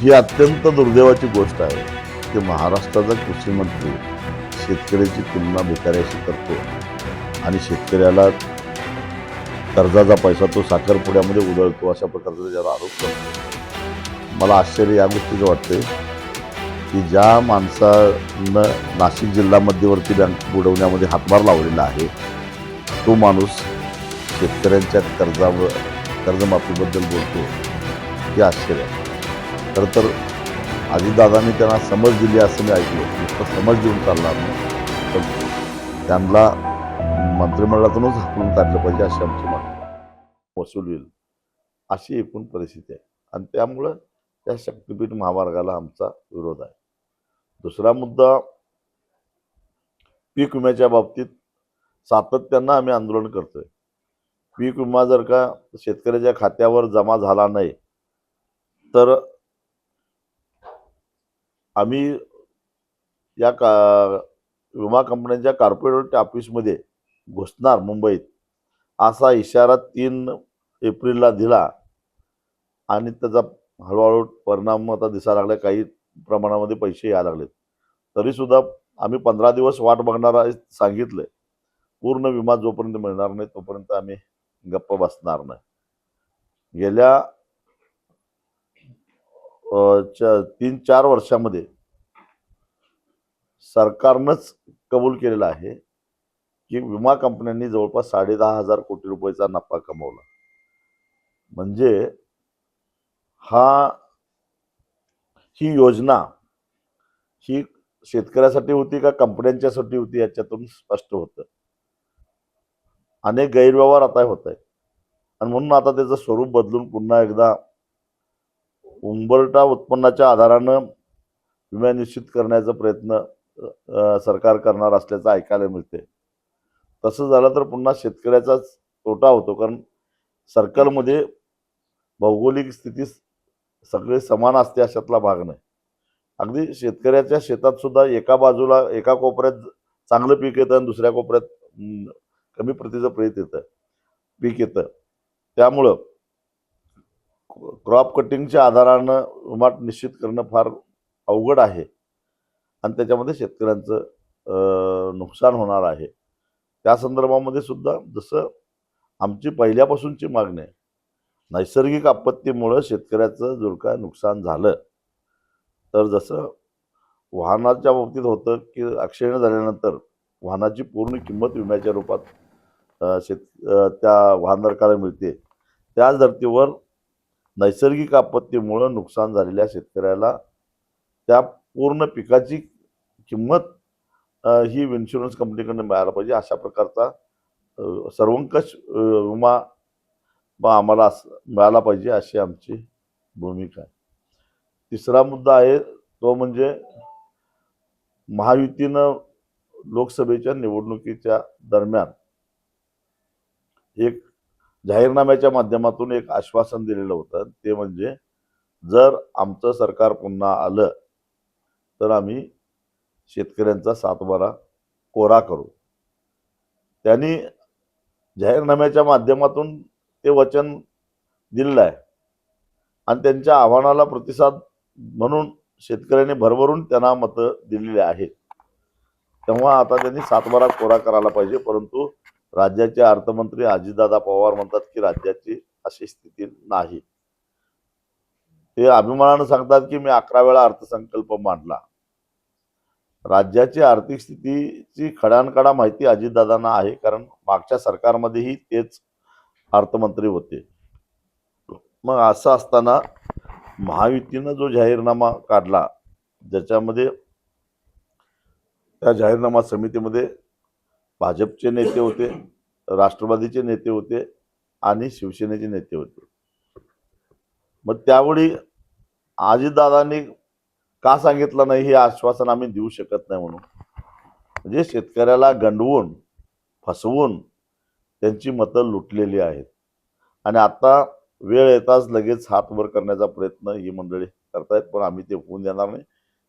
ही अत्यंत दुर्दैवाची गोष्ट आहे की महाराष्ट्राचा कृषी मंत्री शेतकऱ्याची तुलना भिकाऱ्याशी करतो आणि शेतकऱ्याला कर्जाचा पैसा तो साखरपुड्यामध्ये उधळतो अशा प्रकारचा त्याच्यावर आरोप करतो. मला आश्चर्य या गोष्टीचं वाटते की ज्या माणसानं नाशिक जिल्हा मध्यवर्ती बँक बुडवण्यामध्ये हातभार लावलेला आहे तो माणूस शेतकऱ्यांच्या कर्जावर कर्जमाफीबद्दल बोलतो. हे आश्चर्य आहे. खरं तर अजितदादांनी त्यांना समज दिली असं मी ऐकलं. नुसतं समज देऊन चालणार नाही त्यांना मंत्रिमंडळातूनच हाकलून काढलं पाहिजे अशी आमची मागणी. वसूल होईल. अशी एकूण परिस्थिती आहे. आणि त्यामुळं त्या शक्तीपीठ महामार्गाला आमचा विरोध आहे. दुसरा मुद्दा पीक विम्याच्या बाबतीत सातत्यानं आम्ही आंदोलन करतोय. पीक विमा जर का शेतकऱ्याच्या खात्यावर जमा झाला नाही तर आम्ही या का विमा कंपन्यांच्या कॉर्पोरेट ऑफिसमध्ये घुसणार मुंबईत असा इशारा तीन एप्रिलला दिला. आणि त्याचा हळूहळू परिणाम आता दिसायला लागला काही प्रमाणामध्ये पैसे यायला लागलेत. तरीसुद्धा आम्ही पंधरा दिवस वाट बघणार आहे पूर्ण विमा जोपर्यंत मिळणार नाही तोपर्यंत आम्ही गप्प बसणार नाही. गेल्या च्या तीन चार वर्षामध्ये सरकारनंच कबूल केलेलं आहे की विमा कंपन्यांनी जवळपास साडे दहा हजार कोटी रुपयाचा नफा कमवला. म्हणजे हा ही योजना ही शेतकऱ्यासाठी होती का कंपन्यांच्यासाठी होती याच्यातून स्पष्ट होतं. अनेक गैरव्यवहार आता होत आहेत. आणि म्हणून आता त्याचं स्वरूप बदलून पुन्हा एकदा उंबरटा उत्पन्नाच्या आधारानं विमा निश्चित करण्याचा प्रयत्न सरकार करणार असल्याचं ऐकायला मिळते तसं झालं तर पुन्हा शेतकऱ्याचाच तोटा होतो कारण सर्कलमध्ये भौगोलिक स्थिती सगळे समान असते अशातला भाग नाही. अगदी शेतकऱ्याच्या शेतात सुद्धा एका बाजूला एका कोपऱ्यात चांगलं पीक येतं आणि दुसऱ्या कोपऱ्यात कमी प्रतीचं प्रेत येतं पीक येतं. त्यामुळं क्रॉप कटिंगच्या आधारानं विमा निश्चित करणं फार अवघड आहे. आणि त्याच्यामध्ये शेतकऱ्यांचं नुकसान होणार आहे. त्या संदर्भामध्ये सुद्धा जसं आमची पहिल्यापासूनची मागणी आहे नैसर्गिक आपत्तीमुळं शेतकऱ्याचं जर काय नुकसान झालं. तर जसं वाहनाच्या बाबतीत होतं की अक्षयण झाल्यानंतर वाहनाची पूर्ण किंमत विम्याच्या रूपात शेत त्या वाहनधारकाला मिळते. त्याच धर्तीवर नैसर्गिक आपत्तीमुळं नुकसान झालेल्या शेतकऱ्याला त्या पूर्ण पिकाची किंमत ही इन्शुरन्स कंपनीकडनं मिळायला पाहिजे. अशा प्रकारचा सर्वंकष विमा आम्हाला मिळाला पाहिजे अशी आमची भूमिका आहे. तिसरा मुद्दा आहे तो म्हणजे महायुतीनं लोकसभेच्या निवडणुकीच्या दरम्यान एक जाहीरनाम्याच्या माध्यमातून एक आश्वासन दिलेलं होतं. ते म्हणजे जर आमचं सरकार पुन्हा आलं तर आम्ही शेतकऱ्यांचा सातबारा कोरा करू. त्यांनी जाहीरनाम्याच्या माध्यमातून ते वचन दिलेलं आहे. आणि त्यांच्या आव्हानाला प्रतिसाद म्हणून शेतकऱ्यांनी भरभरून त्यांना मतं दिलेली आहेत. तेव्हा आता त्यांनी सातबारा कोरा करायला पाहिजे परंतु राज्याचे अर्थमंत्री अजितदादा पवार म्हणतात की राज्याची अशी स्थिती नाही. ते अभिमानानं सांगतात की मी अकरा वेळा अर्थसंकल्प मांडला. राज्याची आर्थिक स्थितीची खडानकडा माहिती अजितदादांना आहे कारण मागच्या सरकारमध्येही तेच अर्थमंत्री होते. मग असं असताना महायुतीनं जो जाहीरनामा काढला ज्याच्यामध्ये त्या जाहीरनामा समितीमध्ये भाजपचे नेते होते राष्ट्रवादीचे नेते होते आणि शिवसेनेचे नेते होते. मग त्यावेळी आजीदादांनी का सांगितलं नाही हे आश्वासन आम्ही देऊ शकत नाही म्हणून? म्हणजे शेतकऱ्याला गंडवून फसवून त्यांची मतं लुटलेली आहेत. आणि आता वेळ येताच लगेच हात वर करण्याचा प्रयत्न ही मंडळी करतायत पण आम्ही ते होऊन देणार नाही.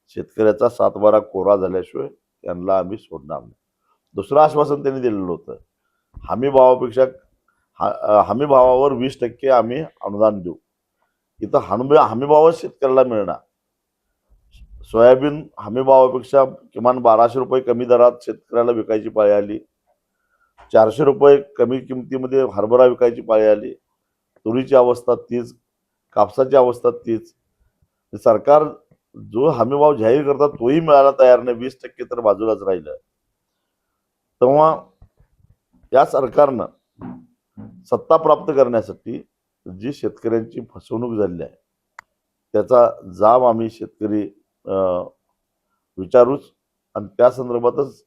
शेतकऱ्याचा सातबारा कोरा झाल्याशिवाय त्यांना आम्ही सोडणार नाही. दुसरं आश्वासन त्यांनी दिलेलं होतं. हमी भावापेक्षा हा- हमी भावावर वीस टक्के आम्ही अनुदान देऊ. इथं हमी हमीभावच शेतकऱ्याला मिळणार. सोयाबीन हमीभावापेक्षा किमान बाराशे रुपये कमी दरात शेतकऱ्याला विकायची पाळी आली. चारशे रुपये कमी किमतीमध्ये हरभरा विकायची पाळी आली. तुरीची अवस्था तीच कापसाची अवस्था तीच. सरकार जो हमीभाव जाहीर करतात तोही मिळायला तयार नाही. वीस टक्के तर बाजूलाच राहिलं. तेव्हा या सरकारनं सत्ता प्राप्त करण्यासाठी जी शेतकऱ्यांची फसवणूक झालेली आहे त्याचा जाब आम्ही शेतकरी अं, विचारूच आणि त्या संदर्भातच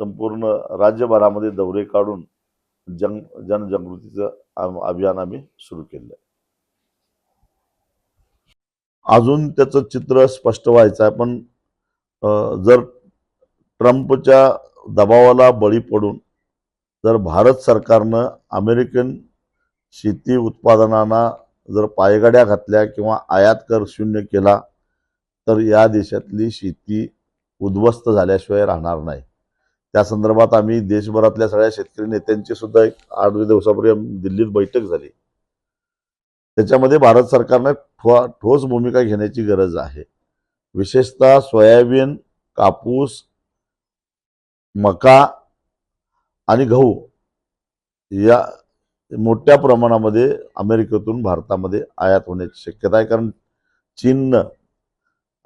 संपूर्ण राज्यभरामध्ये दौरे काढून जन जनजागृतीचं अभियान आम्ही सुरू केलं अजून त्याचं चित्र स्पष्ट व्हायचं आहे पण अं, जर ट्रम्पच्या दबावाला बळी पडून जर भारत सरकारनं अमेरिकन शेती उत्पादनांना जर पायगाड्या घातल्या किंवा आयात कर शून्य केला तर या देशातली शेती उद्ध्वस्त झाल्याशिवाय राहणार नाही. त्या संदर्भात आम्ही देशभरातल्या सगळ्या शेतकरी नेत्यांची सुद्धा एक आठ दिवसापूर्वी दिल्लीत बैठक झाली. त्याच्यामध्ये भारत सरकारनं ठो ठोस भूमिका घेण्याची गरज आहे. विशेषतः सोयाबीन कापूस मका आणि गहू या मोठ्या प्रमाणामध्ये अमेरिकेतून भारतामध्ये आयात होण्याची शक्यता आहे. कारण चीननं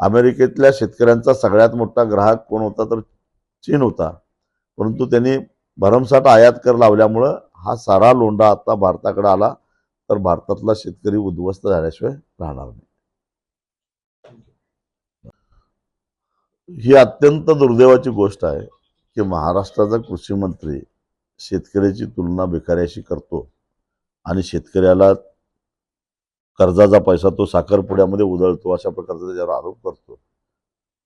अमेरिकेतल्या शेतकऱ्यांचा सगळ्यात मोठा ग्राहक कोण होता तर चीन होता. परंतु त्यांनी भरमसाठ आयात कर लावल्यामुळं हा सारा लोंढा आता भारताकडे आला तर भारतातला शेतकरी उद्ध्वस्त झाल्याशिवाय राहणार नाही. ही अत्यंत दुर्दैवाची गोष्ट आहे. की महाराष्ट्राचा कृषीमंत्री शेतकऱ्याची तुलना भिकाऱ्याशी करतो आणि शेतकऱ्याला कर्जाचा पैसा तो साखरपुड्यामध्ये उधळतो अशा प्रकारचा त्याच्यावर आरोप करतो.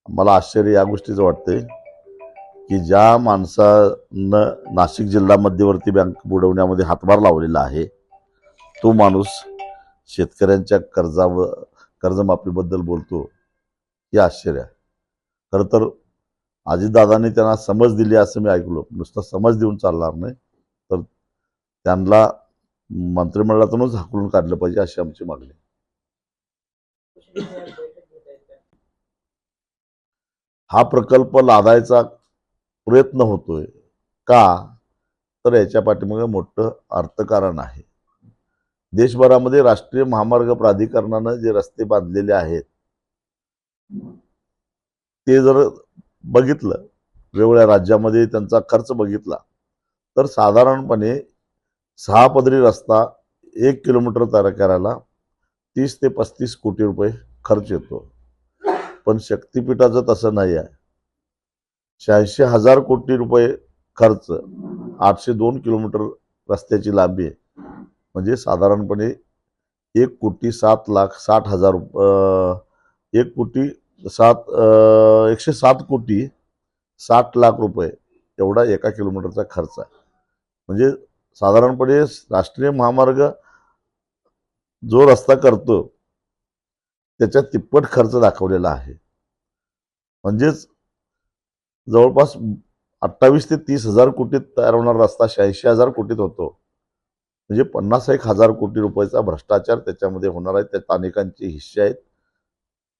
मला आश्चर्य या गोष्टीचं वाटते की ज्या माणसानं नाशिक जिल्हा मध्यवर्ती बँक बुडवण्यामध्ये हातभार लावलेला आहे तो माणूस शेतकऱ्यांच्या कर्जावर कर्जमाफीबद्दल बोलतो हे आश्चर्य खरं तर अजितदादांनी त्यांना समज दिली असं मी ऐकलो. नुसतं समज देऊन चालणार नाही. तर त्यांना मंत्रिमंडळातूनच हाकलून काढलं पाहिजे अशी आमची मागणी. हा प्रकल्प लादायचा प्रयत्न होतोय का? तर याच्या पाठीमागे मोठं अर्थकारण आहे. देशभरामध्ये राष्ट्रीय महामार्ग प्राधिकरणानं जे रस्ते बांधलेले आहेत ते जर बघितलं. वेगवेगळ्या राज्यामध्ये त्यांचा खर्च बघितला. तर साधारणपणे सहा पदरी रस्ता एक किलोमीटर तयार करायला तीस ते पस्तीस कोटी रुपये खर्च येतो. पण शक्तिपीठाचं तसं नाही आहे. शहाऐंशी हजार कोटी रुपये खर्च आठशे दोन किलोमीटर रस्त्याची लांबी आहे. म्हणजे साधारणपणे एक कोटी सात लाख साठ हजार रुप- अं, एक कोटी सात एकशे सात कोटी साठ लाख रुपये एवढा एका किलोमीटरचा खर्च आहे. म्हणजे साधारणपणे राष्ट्रीय महामार्ग जो रस्ता करतो त्याच्या तिप्पट खर्च दाखवलेला आहे. म्हणजेच जवळपास अठ्ठावीस ते तीस हजार कोटीत तयार होणारा रस्ता शहाऐंशी हजार कोटीत होतो. म्हणजे पन्नास एक हजार कोटी रुपयाचा भ्रष्टाचार त्याच्यामध्ये होणार आहे त्या स्थानिकांचे हिस्से आहेत.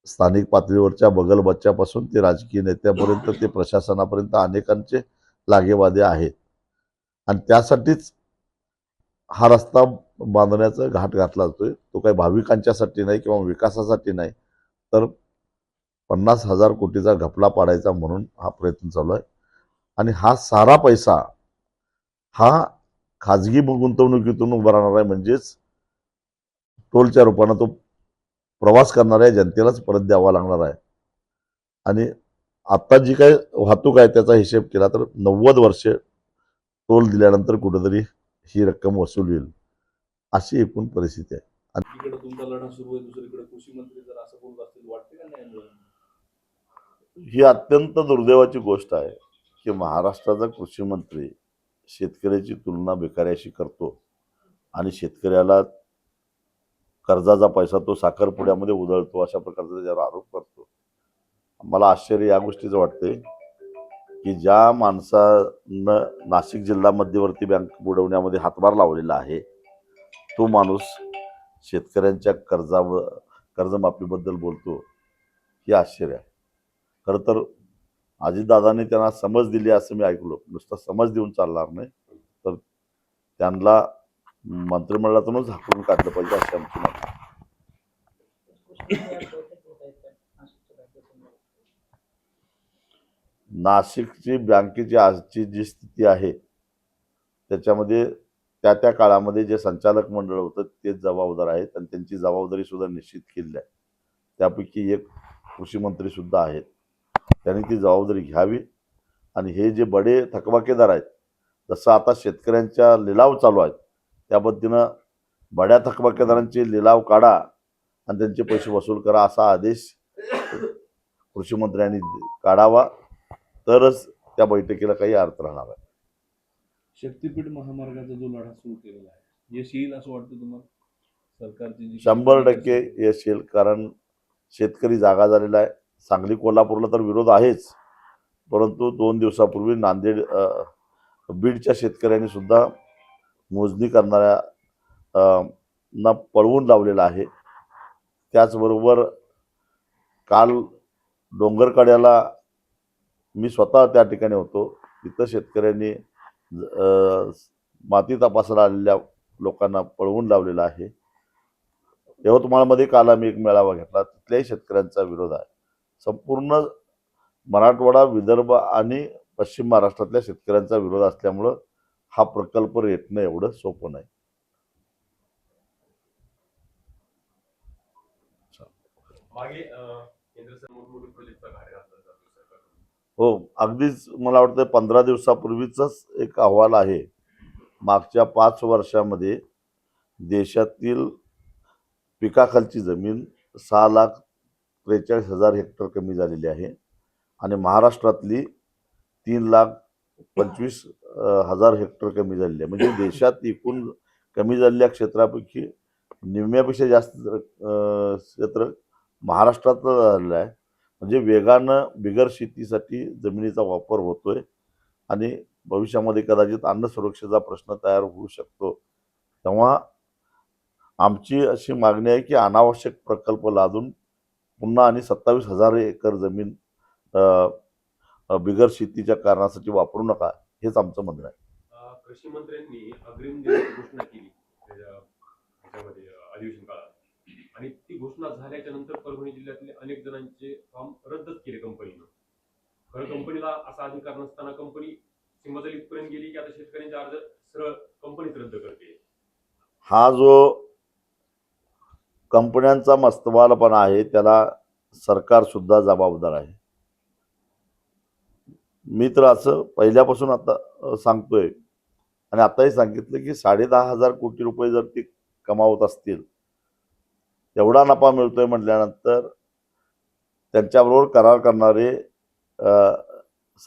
स्थानिक पातळीवरच्या बगल बच्च्यापासून ते राजकीय नेत्यापर्यंत ते प्रशासनापर्यंत अनेकांचे लागेवादे आहेत. आणि त्यासाठीच हा रस्ता बांधण्याचा घाट घातला जातोय. तो काही भाविकांच्यासाठी नाही किंवा विकासासाठी नाही तर पन्नास हजार कोटीचा घपला पाडायचा म्हणून हा प्रयत्न चालू आहे. आणि हा सारा पैसा हा खाजगी गुंतवणुकीतून उभा राहणार आहे म्हणजेच टोलच्या रूपानं तो प्रवास करणाऱ्या जनतेलाच परत द्यावा लागणार आहे आणि आता जी काय वाहतूक आहे त्याचा हिशेब केला तर नव्वद वर्षे टोल दिल्यानंतर कुठेतरी ही रक्कम वसूल होईल अशी एकूण परिस्थिती आहे? ही अत्यंत दुर्दैवाची गोष्ट आहे की महाराष्ट्राचा कृषी मंत्री शेतकऱ्याची तुलना भिकाऱ्याशी करतो आणि शेतकऱ्याला कर्जाचा पैसा तो साखरपुड्यामध्ये उधळतो अशा प्रकारचा त्याच्यावर आरोप करतो. मला आश्चर्य या गोष्टीचं वाटते की ज्या माणसानं नाशिक जिल्हा मध्यवर्ती बँक बुडवण्यामध्ये हातभार लावलेला आहे तो माणूस शेतकऱ्यांच्या कर्जावर कर्जमाफीबद्दल बोलतो ही आश्चर्य आहे. खरं तर अजितदादांनी त्यांना समज दिली असं मी ऐकलो. नुसतं समज देऊन चालणार नाही तर त्यांना मंत्रिमंडळातूनच हाकून काढलं पाहिजे अशी आमची मागणी आहे. नाशिकची बँकेची आजची जी स्थिती आहे त्याच्यामध्ये त्या त्या काळामध्ये जे संचालक मंडळ होतं तेच जबाबदार आहेत आणि त्यांची जबाबदारी सुद्धा निश्चित केलेली आहे. त्यापैकी एक कृषी मंत्री सुद्धा आहेत. त्यांनी ती जबाबदारी घ्यावी आणि हे जे बडे थकबाकेदार आहेत जसं आता शेतकऱ्यांच्या लिलाव चालू आहेत त्या पद्धतीनं बड्या थकबाकेदारांचे लिलाव काढा आणि त्यांचे पैसे वसूल करा असा आदेश कृषी मंत्र्यांनी काढावा. तरच त्या बैठकीला काही अर्थ राहणार आहे. शक्तीपीठ महामार्गाचा जो लढा सुरू केलेला आहे यश येईल असं वाटतं तुम्हाला? सरकारची शंभर टक्के यश येईल कारण शेतकरी जागा झालेला आहे. सांगली कोल्हापूरला तर विरोध आहेच. परंतु दोन दिवसापूर्वी नांदेड बीडच्या शेतकऱ्यांनी सुद्धा मोजणी करणाऱ्या ना पळवून लावलेलं आहे. त्याचबरोबर काल डोंगरकड्याला मी स्वतः त्या ठिकाणी होतो. तिथं शेतकऱ्यांनी माती तपासायला आलेल्या लोकांना पळवून लावलेलं आहे. यवतमाळमध्ये काल आम्ही एक मेळावा घेतला. तिथल्याही शेतकऱ्यांचा विरोध आहे. संपूर्ण मराठवाडा विदर्भ आणि पश्चिम महाराष्ट्रातल्या शेतकऱ्यांचा विरोध असल्यामुळं हा प्रकल्प येतणं एवढं सोपं नाही. मागे अं, केंद्र सरकार मोठमोठे प्रोजेक्टचा घाट घातला जातो सरकारकडून. हो अगदीच मला वाटतं पंधरा दिवसापूर्वीचाच एक अहवाल आहे. मागच्या पाच वर्षामध्ये देशातील पिकाखालची जमीन सहा लाख त्रेचाळीस हजार हेक्टर कमी झालेली आहे आणि महाराष्ट्रातली तीन लाख पंचवीस हजार हेक्टर कमी झालेली आहे. म्हणजे देशात एकूण कमी झालेल्या क्षेत्रापैकी निम्म्यापेक्षा जास्त क्षेत्र महाराष्ट्रात झालेलं आहे. म्हणजे वेगानं बिगर शेतीसाठी जमिनीचा वापर होतोय आणि भविष्यामध्ये कदाचित अन्न सुरक्षेचा प्रश्न तयार होऊ शकतो. तेव्हा आमची अशी मागणी आहे की अनावश्यक प्रकल्प लादून पुन्हा आणि सत्तावीस हजार एकर जमीन बिगर शेतीच्या कारणासाठी वापरू नका हेच आमचं म्हणणं आहे. कृषी मंत्र्यांनी अग्रिम घोषणा केली अधिवेशन काळात. आणि ती घोषणा झाल्याच्यानंतर परभणी जिल्ह्यातले अनेक जणांचे फॉर्म रद्दच केले कंपनीनं. खरं कंपनीला असा अधिकार नसताना कंपनी सिंबदल इथपर्यंत गेली की आता शेतकऱ्यांचे अर्ज सरळ कंपनीच रद्द करते. हा जो कंपन्यांचा मस्तवालपणा आहे त्याला सरकार सुद्धा जबाबदार आहे. मी तर असं पहिल्यापासून आता सांगतोय. आणि आताही सांगितलं की साडे दहा हजार कोटी रुपये जर ती कमावत असतील एवढा नफा मिळतोय म्हटल्यानंतर त्यांच्याबरोबर करार करणारे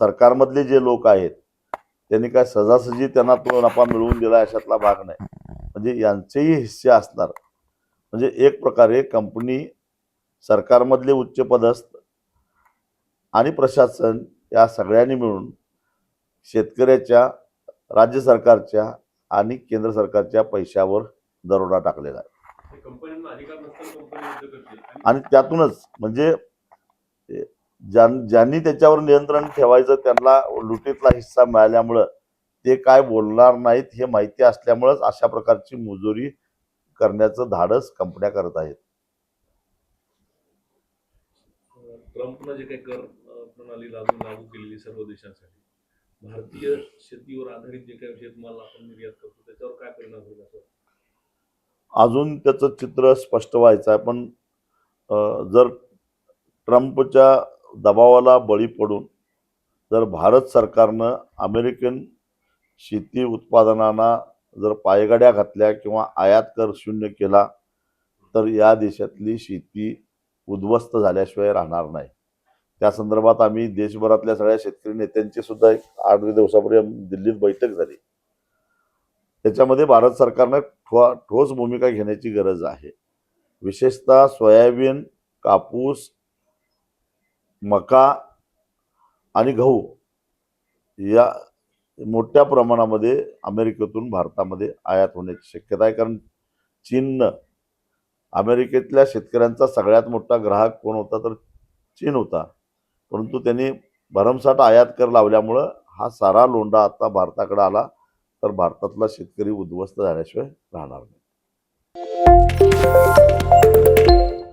सरकारमधले जे लोक आहेत त्यांनी काय सहजासहजी त्यांना तो नफा मिळवून दिला अशातला भाग नाही. म्हणजे यांचेही हिस्से असणार. म्हणजे एक प्रकारे कंपनी सरकारमधले उच्चपदस्थ आणि प्रशासन या सगळ्यांनी मिळून शेतकऱ्याच्या राज्य सरकारच्या आणि केंद्र सरकारच्या पैशावर दरोडा टाकलेला आहे. आणि त्यातूनच म्हणजे ज्यांनी त्याच्यावर नियंत्रण ठेवायचं त्यांना लुटीतला हिस्सा मिळाल्यामुळं ते काय बोलणार नाहीत हे माहिती असल्यामुळंच अशा प्रकारची मुजोरी करण्याचं धाडस कंपन्या करत आहेत ट्रम्पनं जे काही कर प्रणाली लागू लागू केलेली सर्व देशांसाठी भारतीय शेतीवर आधारित जे काही शेतमाल आपण निर्यात करतो त्याच्यावर काय परिणाम होईल? अजून त्याचं चित्र स्पष्ट व्हायचं आहे पण जर ट्रम्पच्या दबावाला बळी पडून जर भारत सरकारनं अमेरिकन शेती उत्पादनांना जर पायगाड्या घातल्या किंवा आयात कर शून्य केला तर या देशातली शेती उद्ध्वस्त झाल्याशिवाय राहणार नाही. त्या संदर्भात आम्ही देशभरातल्या सगळ्या शेतकरी नेत्यांची सुद्धा एक आठ दिवसापूर्वी दिल्लीत बैठक झाली. त्याच्यामध्ये भारत सरकारनं ठो ठोस भूमिका घेण्याची गरज आहे. विशेषतः सोयाबीन कापूस मका आणि गहू या मोठ्या प्रमाणामध्ये अमेरिकेतून भारतामध्ये आयात होण्याची शक्यता आहे. कारण चीननं अमेरिकेतल्या शेतकऱ्यांचा सगळ्यात मोठा ग्राहक कोण होता तर चीन होता. परंतु त्यांनी भरमसाठ आयात कर लावल्यामुळं हा सारा लोंढा आता भारताकडे आला. तर भारतातला शेतकरी उद्ध्वस्त झाल्याशिवाय राहणार नाही.